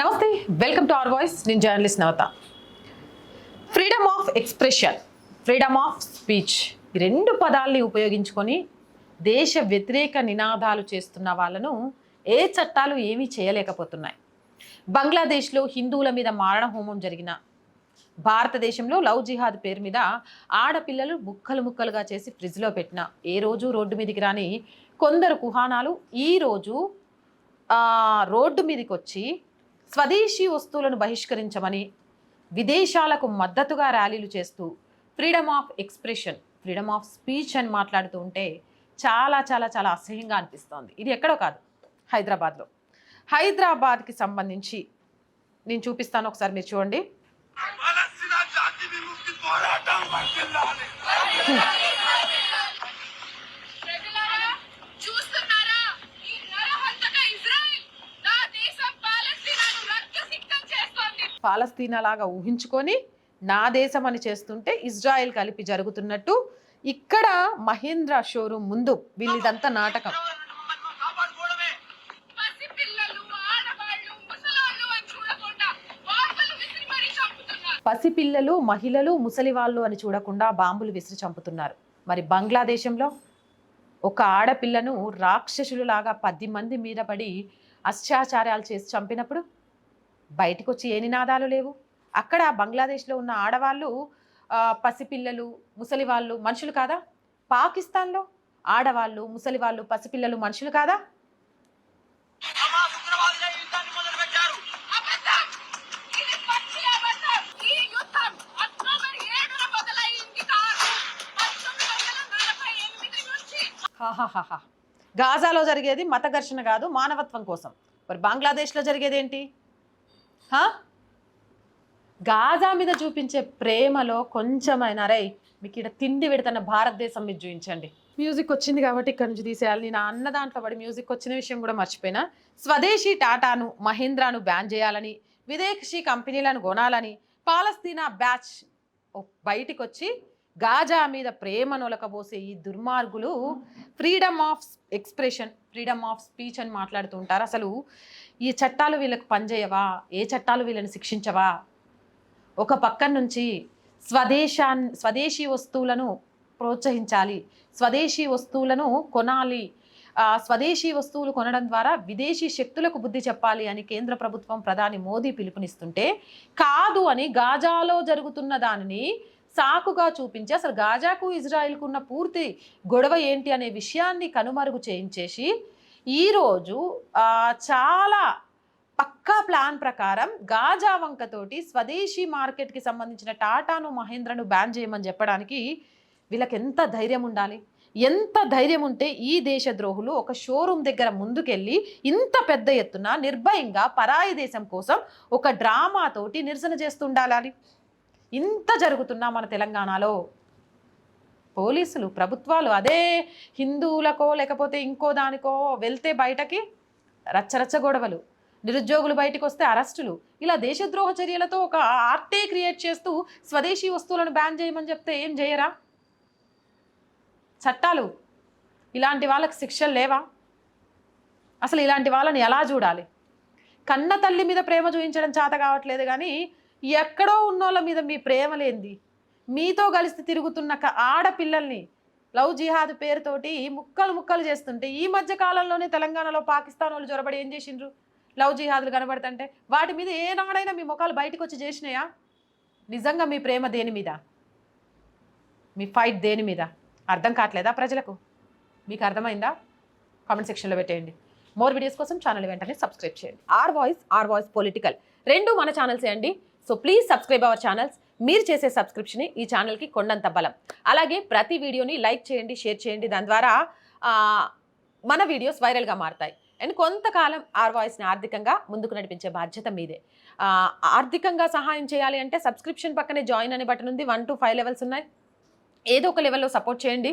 నమస్తే welcome to our voice. నేను journalist Navatha. Freedom of expression freedom of speech ఈ రెండు పదాలని ఉపయోగించుకొని దేశ వ్యతిరేక నినాదాలు చేస్తున్న వాళ్ళను ఏ చట్టాలు ఏమీ చేయలేకపోతున్నాయి. బంగ్లాదేశ్లో హిందువుల మీద మారణ హోమం జరిగిన భారతదేశంలో లవ్ జిహాద్ పేరు మీద ఆడపిల్లలు ముక్కలు ముక్కలుగా చేసి ఫ్రిడ్జ్లో పెట్టిన ఏ రోజు రోడ్డు మీదకి రాని కొందరు కుహానాలు ఈరోజు రోడ్డు మీదకి వచ్చి స్వదేశీ వస్తువులను బహిష్కరించమని విదేశాలకు మద్దతుగా ర్యాలీలు చేస్తూ freedom of expression freedom of speech అని మాట్లాడుతూ ఉంటే చాలా చాలా చాలా అసహ్యంగా అనిపిస్తోంది. ఇది ఎక్కడో కాదు హైదరాబాద్లో. హైదరాబాద్కి సంబంధించి నేను చూపిస్తాను ఒకసారి మీరు చూడండి. పాలస్తీనా లాగా ఊహించుకొని నా దేశం అని చేస్తుంటే ఇజ్రాయెల్ కలిపి జరుగుతున్నట్టు ఇక్కడ మహేంద్ర షోరూమ్ ముందు వీళ్ళిదంతా నాటకం. పసిపిల్లలు మహిళలు ముసలి వాళ్ళు అని చూడకుండా బాంబులు విసిరి చంపుతున్నారు. మరి బంగ్లాదేశంలో ఒక ఆడపిల్లను రాక్షసులులాగా పది మంది మీద పడి అత్యాచారాలు చేసి చంపినప్పుడు బయటకు వచ్చి ఏ నినాదాలు లేవు. అక్కడ బంగ్లాదేశ్లో ఉన్న ఆడవాళ్ళు పసిపిల్లలు ముసలి వాళ్ళు మనుషులు కాదా? పాకిస్తాన్లో ఆడవాళ్ళు ముసలి వాళ్ళు పసిపిల్లలు మనుషులు కాదా? గాజాలో జరిగేది మత ఘర్షణ కాదు మానవత్వం కోసం. మరి బంగ్లాదేశ్లో జరిగేది ఏంటి? గాజా మీద చూపించే ప్రేమలో కొంచెమైనా రై మీకు ఇక్కడ తిండి పెడతాన భారతదేశం మీద చూపించండి మ్యూజిక్ వచ్చింది కాబట్టి ఇక్కడ నుంచి తీసేయాలి. నేను అన్న దాంట్లో పడి మ్యూజిక్ వచ్చిన విషయం కూడా మర్చిపోయినా. స్వదేశీ టాటాను మహీంద్రాను బ్యాన్ చేయాలని విదేశీ కంపెనీలను కొనాలని పాలస్తీనా బ్యాచ్ బయటికి వచ్చి గాజా మీద ప్రేమ నొలకబోసే ఈ దుర్మార్గులు freedom of expression freedom of speech అని మాట్లాడుతూ ఉంటారు. అసలు ఈ చట్టాలు వీళ్ళకి పనిచేయవా? ఏ చట్టాలు వీళ్ళని శిక్షించవా? ఒక పక్క నుంచి స్వదేశాన్ స్వదేశీ వస్తువులను ప్రోత్సహించాలి స్వదేశీ వస్తువులను కొనాలి స్వదేశీ వస్తువులు కొనడం ద్వారా విదేశీ శక్తులకు బుద్ధి చెప్పాలి అని కేంద్ర ప్రభుత్వం ప్రధాని మోదీ పిలుపునిస్తుంటే కాదు అని గాజాలో జరుగుతున్న దానిని సాకుగా చూపించి అసలు గాజాకు ఇజ్రాయిల్కు ఉన్న పూర్తి గొడవ ఏంటి అనే విషయాన్ని కనుమరుగు చేయించేసి ఈరోజు చాలా పక్కా ప్లాన్ ప్రకారం గాజా వంకతోటి స్వదేశీ మార్కెట్కి సంబంధించిన టాటాను మహేంద్రను బ్యాన్ చేయమని చెప్పడానికి వీళ్ళకి ఎంత ధైర్యం ఉండాలి? ఎంత ధైర్యం ఉంటే ఈ దేశద్రోహులు ఒక షోరూమ్ దగ్గర ముందుకెళ్ళి ఇంత పెద్ద ఎత్తున నిర్భయంగా పరాయి దేశం కోసం ఒక డ్రామాతోటి నిరసన చేస్తుండాలి ఇంత జరుగుతున్నా మన తెలంగాణలో. పోలీసులు ప్రభుత్వాలు అదే హిందువులకో లేకపోతే ఇంకో దానికో వెళ్తే బయటకి రచ్చరచ్చ గొడవలు. నిరుద్యోగులు బయటకు వస్తే అరెస్టులు. ఇలా దేశద్రోహ చర్యలతో ఒక ఆర్టే క్రియేట్ చేస్తూ స్వదేశీ వస్తువులను బ్యాన్ చేయమని చెప్తే ఏం చేయరా? చట్టాలు. ఇలాంటి వాళ్ళకి శిక్షలు లేవా? అసలు ఇలాంటి వాళ్ళని ఎలా చూడాలి? కన్న తల్లి మీద ప్రేమ చూపించడం చేత కావట్లేదు కానీ ఎక్కడో ఉన్నోళ్ళ మీద మీ ప్రేమ లేనిది. మీతో కలిసి తిరుగుతున్న ఆడపిల్లల్ని లవ్ జిహాద్ పేరుతోటి ముక్కలు ముక్కలు చేస్తుంటే ఈ మధ్య కాలంలోనే తెలంగాణలో పాకిస్తాన్ వాళ్ళు జొరబడి ఏం చేసిండ్రు? లవ్ జిహాదులు కనబడుతుంటే వాటి మీద ఏనాడైనా మీ ముఖాలు బయటకు వచ్చి చేసినాయా? నిజంగా మీ ప్రేమ దేని మీద? మీ ఫైట్ దేని మీద? అర్థం కావట్లేదా ప్రజలకు? మీకు అర్థమైందా? కామెంట్ సెక్షన్లో పెట్టేయండి. మోర్ వీడియోస్ కోసం ఛానల్ వెంటనే సబ్స్క్రైబ్ చేయండి. Our voice our voice political. రెండు మన ఛానల్సే అండి. So please subscribe our channels మీరు చేసే సబ్స్క్రిప్షన్ ఈ ఛానల్కి కొండంత బలం. అలాగే ప్రతి వీడియోని లైక్ చేయండి షేర్ చేయండి. దాని ద్వారా మన వీడియోస్ వైరల్గా మారుతాయి. అండ్ కొంతకాలం ఆర్ వాయిస్ని ఆర్థికంగా ముందుకు నడిపించే బాధ్యత మీదే. ఆర్థికంగా సహాయం చేయాలి అంటే సబ్స్క్రిప్షన్ పక్కనే జాయిన్ అనే బటన్ ఉంది. వన్ టు ఫైవ్ లెవెల్స్ ఉన్నాయి. ఏదో ఒక లెవెల్లో సపోర్ట్ చేయండి.